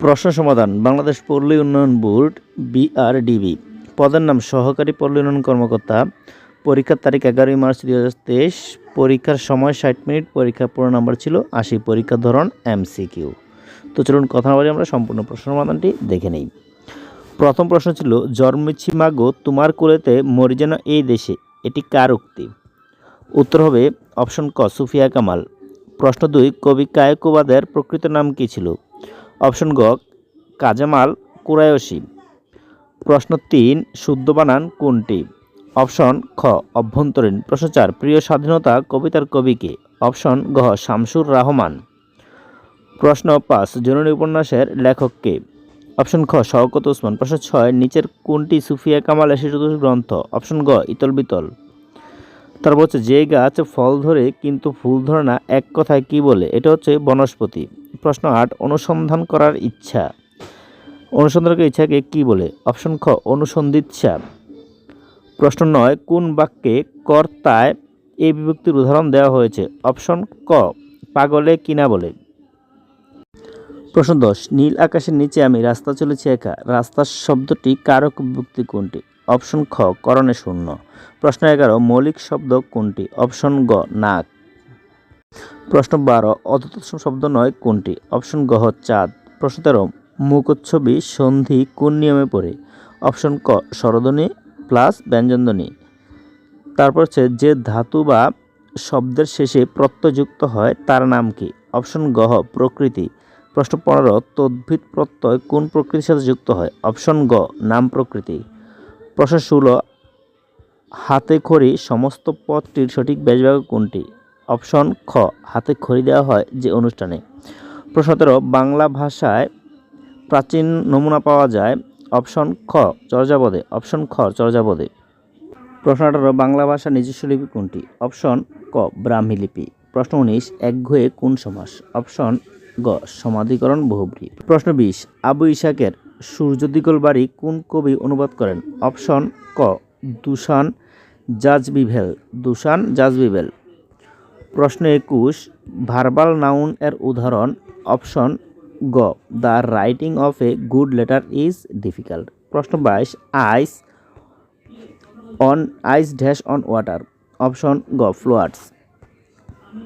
প্রশ্ন সমাধান, বাংলাদেশ পল্লী উন্নয়ন বোর্ড, বিআরডিবি। পদের নাম, সহকারী পল্লী উন্নয়ন কর্মকর্তা, পরীক্ষার তারিখ এগারোই মার্চ দুই হাজার তেইশ, পরীক্ষার সময় ষাট মিনিট পরীক্ষার পুরো নাম্বার ছিল আশি পরীক্ষার ধরন এমসিকিউ। তো চলুন কথা বলে আমরা সম্পূর্ণ প্রশ্ন সমাধানটি দেখে নেই। প্রথম প্রশ্ন ছিল, জন্মেছি মাগো তোমার কোলেতে মরি যেন এই দেশে, এটি কার উক্তি? উত্তর হবে, অপশন ক, সুফিয়া কামাল। প্রশ্ন দুই, কবি কায়কোবাদের প্রকৃত নাম কী ছিল? অপশন গ কাজামাল কুরায়সি। প্রশ্ন তিন, শুদ্ধ বানান কোনটি? অপশন খ, অভ্যন্তরীণ প্রশ্ন চার প্রিয় স্বাধীনতা কবিতার কবিকে। অপশন গ শামসুর রহমান। প্রশ্ন পাঁচ জননী উপন্যাসের লেখককে। অপশন খ, শওকত ওসমান। প্রশ্ন ছয়, নিচের কোনটি সুফিয়া কামাল শিশুত গ্রন্থ? অপশন গ, ইতল বিতল। তারপর হচ্ছে, যে গাছ ফল ধরে কিন্তু ফুল ধরে না, এক কথায় কি বলে? এটা হচ্ছে বনস্পতি। প্রশ্ন আট, অনুসন্ধান করার ইচ্ছা। অনুসন্ধান করার ইচ্ছাকে কি বলে? অপশন খ, অনুসন্ধিৎসা। প্রশ্ন নয়, কোন বাক্যে কর্তায় এই বিভক্তির উদাহরণ দেওয়া হয়েছে? অপশন ক, পাগলে কিনা বলে। প্রশ্ন দশ, নীল আকাশের নিচে আমি রাস্তা চলেছি একা। রাস্তার শব্দটি কারক বিভক্তি কোনটি? অপশন খ, করণে শূন্য। প্রশ্ন এগারো, মৌলিক শব্দ কোনটি? অপশন গ, নাক। প্রশ্ন বারো অতৎসম শব্দ নয় কোনটি? অপশন গ চাঁদ। প্রশ্ন তেরো মুখচ্ছবি সন্ধি কোন নিয়মে পড়ে? অপশন ক, স্বরধ্বনি প্লাস ব্যঞ্জনধ্বনি। তারপর হচ্ছে, যে ধাতু বা শব্দের শেষে প্রত্যয়যুক্ত হয়, তার নাম কি? অপশন গ প্রকৃতি। প্রশ্ন পনেরো, তদ্ভিদ প্রত্যয় কোন প্রকৃতির সাথে যুক্ত হয়? অপশন গ, নাম প্রকৃতি। প্রশ্ন ষোলো, হাতে খড়ি সমস্ত পদটির সঠিক ব্যাসভাগ কোনটি? অপশন খ, হাতে খড়ি দেওয়া হয় যে অনুষ্ঠানে। প্রশ্ন সতেরো বাংলা ভাষায় প্রাচীন নমুনা পাওয়া যায়। অপশন খ চর্যাপদে অপশন খ চর্যাপদে প্রশ্ন আঠারো বাংলা ভাষার নিজস্ব লিপি কোনটি? অপশন ক, ব্রাহ্মী লিপি। প্রশ্ন উনিশ একঘয়ে কোন সমাস? অপশন গ, সমাধিকরণ বহুব্রী। প্রশ্ন বিশ, আবু ইসাকের সূর্যদিগল বাড়ি কোন কবি অনুবাদ করেন? অপশন ক দূষণ জাজবিভেল। দূষণ জাজবিভেল। প্রশ্ন একুশ ভার্বাল নাউন এর উদাহরণ অপশন গ the writing of a good letter is difficult প্রশ্ন বাইশ ice on ice dash on water option গ ফ্লোয়ার্স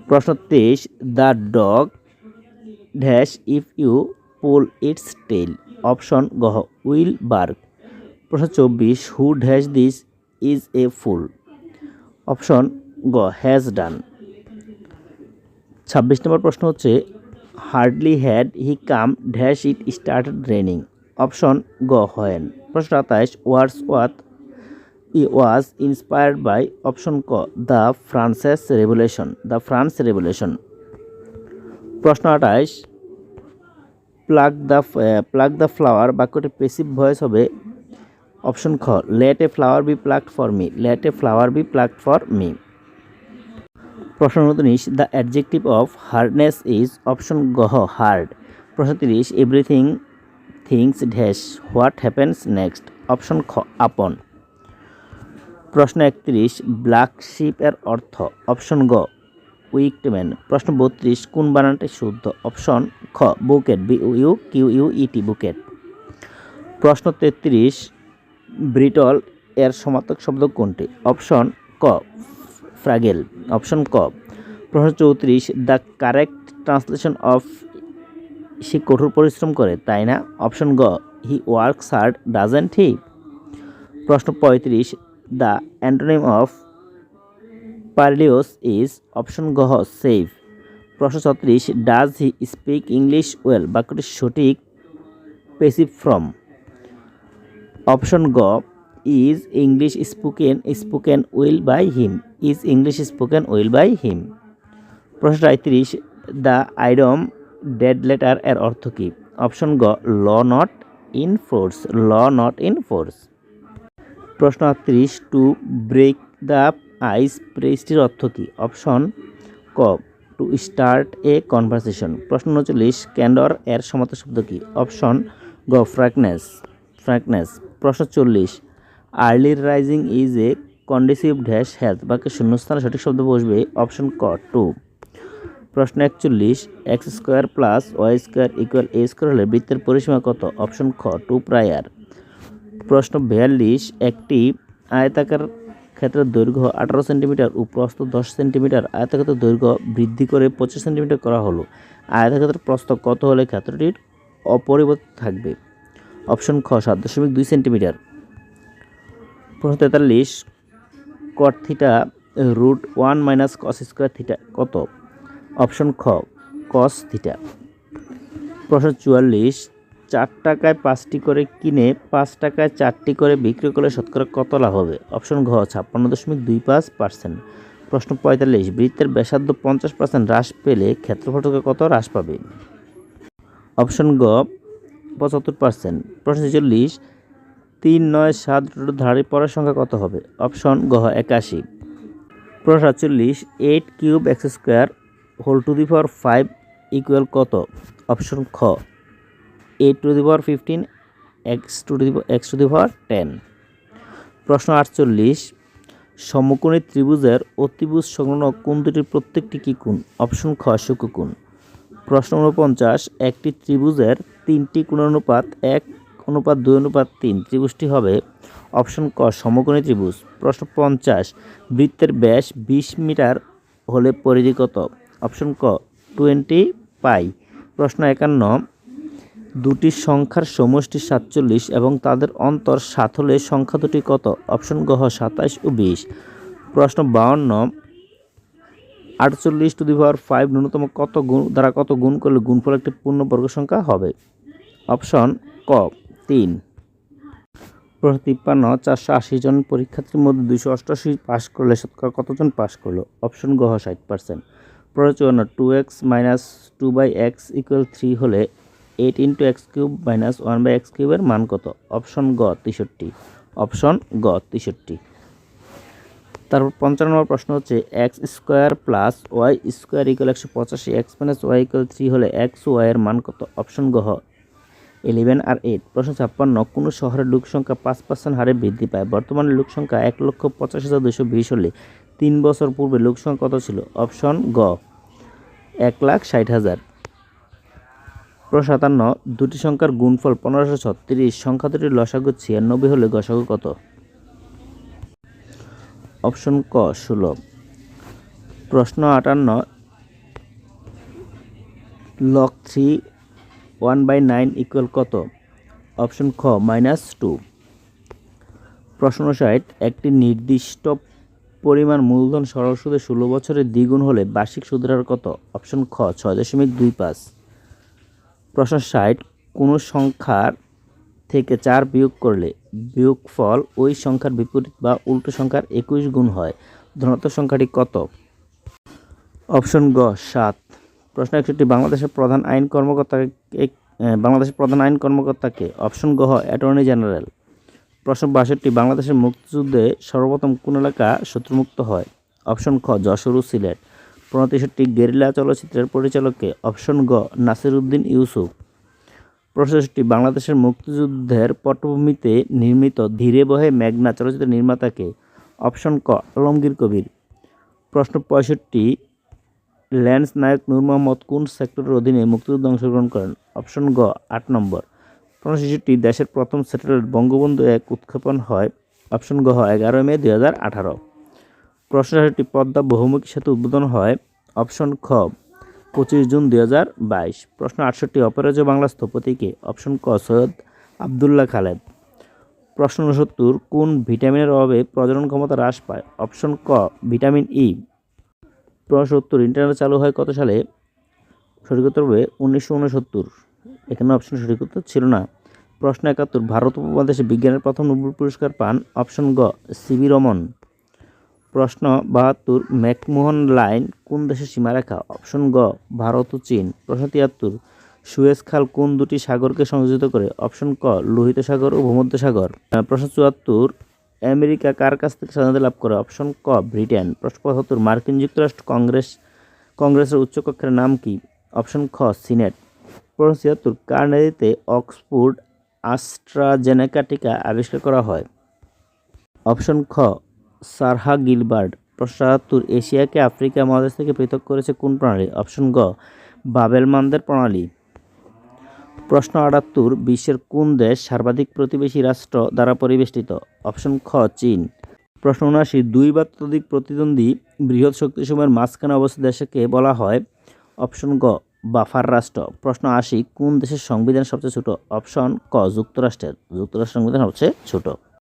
প্রশ্ন তেইশ the dog dash if you pull its tail option গ উইল বার্গ প্রশ্ন চব্বিশ who dash this is a fool option গ has done ছাব্বিশ নম্বর প্রশ্ন হচ্ছে hardly had he come dash it started raining option গ, হয়েন। প্রশ্ন সাতাইশ Wordsworth he was inspired by option ক the French revolution the France revolution প্রশ্ন আঠাইশ pluck the pluck the flower বাক্যটি পেসিভ ভয়েস হবে। অপশন খ let a flower be plucked for me let a flower be plucked for me প্রশ্ন উনত্রিশ the adjective of hardness is option গহ hard প্রশ্ন তিরিশ everything things dash what happens next option খ, upon. প্রশ্ন একত্রিশ ব্ল্যাক শিপ এর অর্থ? অপশন গ উইকম্যান প্রশ্ন বত্রিশ, কোন বানানটি শুদ্ধ? অপশন খ bouquet B U Q U E T bouquet প্রশ্ন তেত্রিশ ব্রিটল এর সমার্থক শব্দ কোনটি? অপশন ক ফ্রাগেল, অপশন ক প্রশ্ন চৌত্রিশ, দ্য কারেক্ট ট্রান্সলেশন অফ সে কঠোর পরিশ্রম করে, তাই না? অপশন গ, he works hard, doesn't he? প্রশ্ন পঁয়ত্রিশ, the antonym of perilous is, option গহ সেভ। প্রশ্ন ছত্রিশ, does he speak English well? বাক্যটি সঠিক, পেসিভ ফ্রম। অপশন গ is English spoken spoken will by him is English spoken will by him প্রশ্ন সাঁত্রিশ দ্য আইডম ডেড লেটার এর অর্থ কী? অপশন গ law not in force law not in force প্রশ্ন আটত্রিশ টু ব্রেক দ্য আইস প্রেসটির অর্থ কী? অপশন ক টু স্টার্ট এ কনভারসেশন প্রশ্ন উনচল্লিশ ক্যান্ডর এর সমার্থক শব্দ কী? অপশন গ ফ্র্যাকনেস ফ্র্যাকনেস প্রশ্ন চল্লিশ early rising is a conducive dash health. বাক্যে শূন্যস্থানে সঠিক শব্দ বসবে, অপশন ক, টু। প্রশ্ন একচল্লিশ, x square plus y square equal a square হলে বৃত্তের পরিসীমা কত? অপশন খ, টু প্রায়ার। প্রশ্ন বিয়াল্লিশ, একটি আয়তাকার ক্ষেত্রের দৈর্ঘ্য আঠারো সেন্টিমিটার ও প্রস্থ দশ সেন্টিমিটার। আয়তাক্ষেত্রের দৈর্ঘ্য বৃদ্ধি করে পঁচিশ সেন্টিমিটার করা হলো। আয়তাক্ষেত্রের প্রস্থ কত হলে ক্ষেত্রটির অপরিবর্তিত থাকবে? অপশন খ, সাত দশমিক দুই সেন্টিমিটার। প্রশ্ন তেতাল্লিশ cot theta root one minus cos square theta কত? অপশন খ কস থিটা প্রশ্ন চুয়াল্লিশ, চার টাকায় পাঁচটি করে কিনে পাঁচ টাকায় চারটি করে বিক্রি করলে শতকরা কত লাভ হবে? অপশন ঘ, ছাপ্পান্ন দশমিক দুই পাঁচ পার্সেন্ট প্রশ্ন পঁয়তাল্লিশ, বৃত্তের ব্যাসার্ধ পঞ্চাশ পার্সেন্ট হ্রাস পেলে ক্ষেত্রফল কত হ্রাস পাবে? অপশন গ, পঁচাত্তর পার্সেন্ট প্রশ্ন ছেচল্লিশ তিন, নয়, সাত ধারে পড়ার সংখ্যা কত হবে? অপশন গ, একাশি। প্রশ্ন সাতচল্লিশ eight cube x square whole to the power five equal কত? অপশন খ, eight to the power fifteen, x to the x to the power ten. প্রশ্ন আটচল্লিশ, সমকোণী ত্রিভুজের অতিভুজ সংলগ্ন কোন দুটির প্রত্যেকটি কি কোণ? অপশন খ শুকোণ প্রশ্ন উনপঞ্চাশ একটি ত্রিভুজের তিনটি কোণানুপাত এক অনুপাত দুই, অনুপাত তিন ত্রিভুজটি হবে। অপশন ক, সমকোণী ত্রিভুজ। প্রশ্ন পঞ্চাশ, বৃত্তের ব্যাস বিশ মিটার হলে পরিধি কত? অপশন ক, টোয়েন্টি পাই। প্রশ্ন একান্ন, দুটি সংখ্যার সমষ্টি সাতচল্লিশ এবং তাদের অন্তর সাত হলে সংখ্যা দুটি কত? অপশন গহ সাতাশ ও বিশ। প্রশ্ন বাউন্ন, আটচল্লিশ টু দি পাওয়ার ফাইভ ন্যূনতম কত গুণ, দ্বারা কত গুণ করলে গুণফল একটি পূর্ণবর্গ সংখ্যা হবে? অপশন ক তিন। প্রশ্ন তিপ্পান্ন চারশো আশি জন পরীক্ষার্থীর মধ্যে দুশো অষ্টআশি পাশ করলে শতকরা কতজন পাশ করল? অপশন গহ ষাট পার্সেন্ট প্রশ্ন two x minus two by x equal three হলে eight into x cube minus one by x কিউবের মান কত? অপশন গ, তেষট্টি। অপশন গ, তেষট্টি। তারপর পঞ্চান্ন নম্বর প্রশ্ন হচ্ছে x square plus y square equal একশো পঁচাশি x minus y equal three হলে এক্স ওয়াইয়ের মান কত? অপশন গহ ইলেভেন আর এইট। প্রশ্ন ছাপ্পান্ন, কোনো শহরের লোক সংখ্যা পাঁচ পার্সেন্ট হারে বৃদ্ধি পায়? বর্তমানে লোক সংখ্যা এক লক্ষ পঁচাশ হাজার দুশো বিশ হলে তিন বছর পূর্বে লোক সংখ্যা কত ছিল? অপশন গ, এক লাখ ষাট হাজার। প্রশ্ন সাতান্ন, দুটি সংখ্যার গুণফল পনেরোশো ছত্রিশ, সংখ্যা দুটির লসাগু ছিয়ানব্বই হলে গসাগু কত? অপশন ক, ষোলো। প্রশ্ন আটান্ন log three one by nine equal কত? অপশন খ মাইনাস টু প্রশ্ন ষাট, একটি নির্দিষ্ট পরিমাণ মূলধন সরল সুদে ষোলো বছরের দ্বিগুণ হলে বার্ষিক সুদের হার কত? অপশন খ, ছয় দশমিক দুই পাঁচ। প্রশ্ন ষাট, কোনো সংখ্যার থেকে চার বিয়োগ করলে বিয়োগফল ওই সংখ্যার বিপরীত বা উল্টো সংখ্যার একুশ গুণ হয়? ধনাত্মক সংখ্যাটি কত? অপশন গ, সাত। প্রশ্ন একষট্টি, বাংলাদেশের প্রধান আইন কর্মকর্তাকে বাংলাদেশের প্রধান আইন কর্মকর্তাকে অপশন গ অ্যাটর্নি জেনারেল। প্রশ্ন বাষট্টি, বাংলাদেশের মুক্তিযুদ্ধে সর্বপ্রথম কোন এলাকা শত্রুমুক্ত হয়? অপশন খ, যশোর সিলেট। তেষট্টি, গেরিলা চলচ্চিত্রের পরিচালককে অপশন গ নাসির উদ্দিন ইউসুফ প্রশ্নটি বাংলাদেশের মুক্তিযুদ্ধের পটভূমিতে নির্মিত ধীরে বহে মেঘনা চলচ্চিত্র নির্মাতাকে অপশন ক, আলমগীর কবির। প্রশ্ন পঁয়ষট্টি ল্যান্স নায়ক নূর মোহাম্মদ কোন সেক্টরের অধীনে মুক্তিযুদ্ধে অংশগ্রহণ করেন? অপশন গ, আট নম্বর। ছেষট্টি দেশের প্রথম স্যাটেলাইট বঙ্গবন্ধু এক উৎক্ষেপণ হয়। অপশন গ, এগারো মে দুই হাজার আঠারো। প্রশ্ন ছেষট্টি পদ্মা বহুমুখী সেতু উদ্বোধন হয়। অপশন খ, পঁচিশ জুন দুই হাজার বাইশ। প্রশ্ন আটষট্টি, অপরাজয় বাংলা স্থপতিকে অপশন ক, সৈয়দ আবদুল্লাহ খালেদ। প্রশ্ন উনসত্তর, কোন ভিটামিনের অভাবে প্রজনন ক্ষমতা হ্রাস পায়? অপশন ক, ভিটামিন ই। প্রশ্ন সত্তর ইন্টারনেট চালু হয় কত সালে? সঠিক উত্তর হবে উনিশশো উনসত্তর। এখানে অপশন সঠিক উত্তর ছিল না। প্রশ্ন একাত্তর, ভারত উপমহাদেশে বিজ্ঞানের প্রথম নোবেল পুরস্কার পান অপশন গ সিবি রমন। প্রশ্ন বাহাত্তর, ম্যাকমোহন লাইন কোন দেশের সীমারেখা? অপশন গ, ভারত ও চীন। প্রশ্ন তিয়াত্তর, সুয়েজ খাল কোন দুটি সাগরকে সংযোজিত করে? অপশন ক, লোহিত সাগর ও ভূমধ্য সাগর প্রশ্ন চুয়াত্তর আমেরিকা কার কাছ থেকে স্বাধীনতা লাভ করে? অপশন ক, ব্রিটেন। প্রশ্ন পঁচাত্তর মার্কিন যুক্তরাষ্ট্র, কংগ্রেস, কংগ্রেসের উচ্চকক্ষের নাম কি? অপশন খ, সিনেট। প্রশ্ন ছিয়াত্তর, কার নেতৃত্বে অক্সফোর্ড আস্ট্রাজেনেকা টিকা আবিষ্কার করা হয়? অপশন খ, সারহা গিলবার্ড প্রশ্ন সাতাত্তর এশিয়াকে আফ্রিকা মহাদেশ থেকে পৃথক করেছে কোন প্রণালী? অপশন গ, বাবেলমানদের প্রণালী। প্রশ্ন আটাত্তর, বিশ্বের কোন দেশ সর্বাধিক প্রতিবেশী রাষ্ট্র দ্বারা পরিবেষ্টিত? অপশন খ, চীন। প্রশ্ন উনআশি, দুই বা ততোধিক প্রতিদ্বন্দ্বী বৃহৎ শক্তিসমূহের মাঝখানে অবস্থিত দেশকে বলা হয় অপশন গ, বাফার রাষ্ট্র। প্রশ্ন আশি, কোন দেশের সংবিধান সবচেয়ে ছোট? অপশন ক, যুক্তরাষ্ট্রের। যুক্তরাষ্ট্রের সংবিধান সবচেয়ে ছোট।